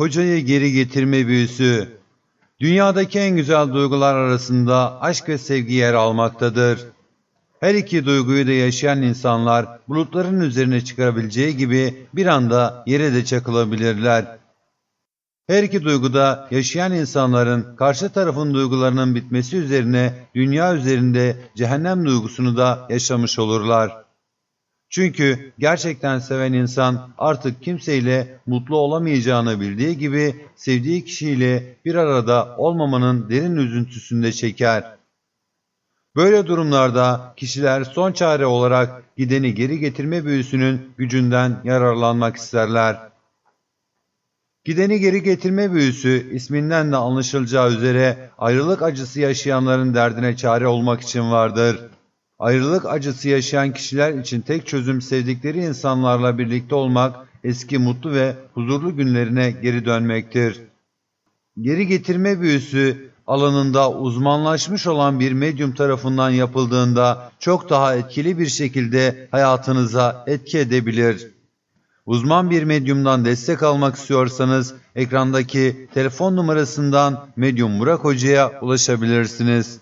Kocayı geri getirme büyüsü. Dünyadaki en güzel duygular arasında aşk ve sevgi yer almaktadır. Her iki duyguyu da yaşayan insanlar bulutların üzerine çıkarabileceği gibi bir anda yere de çakılabilirler. Her iki duyguda yaşayan insanların karşı tarafın duygularının bitmesi üzerine dünya üzerinde cehennem duygusunu da yaşamış olurlar. Çünkü gerçekten seven insan artık kimseyle mutlu olamayacağını bildiği gibi sevdiği kişiyle bir arada olmamanın derin üzüntüsünde çeker. Böyle durumlarda kişiler son çare olarak gideni geri getirme büyüsünün gücünden yararlanmak isterler. Gideni geri getirme büyüsü isminden de anlaşılacağı üzere ayrılık acısı yaşayanların derdine çare olmak için vardır. Ayrılık acısı yaşayan kişiler için tek çözüm sevdikleri insanlarla birlikte olmak, eski mutlu ve huzurlu günlerine geri dönmektir. Geri getirme büyüsü alanında uzmanlaşmış olan bir medyum tarafından yapıldığında çok daha etkili bir şekilde hayatınıza etki edebilir. Uzman bir medyumdan destek almak istiyorsanız ekrandaki telefon numarasından medyum Burak Hoca'ya ulaşabilirsiniz.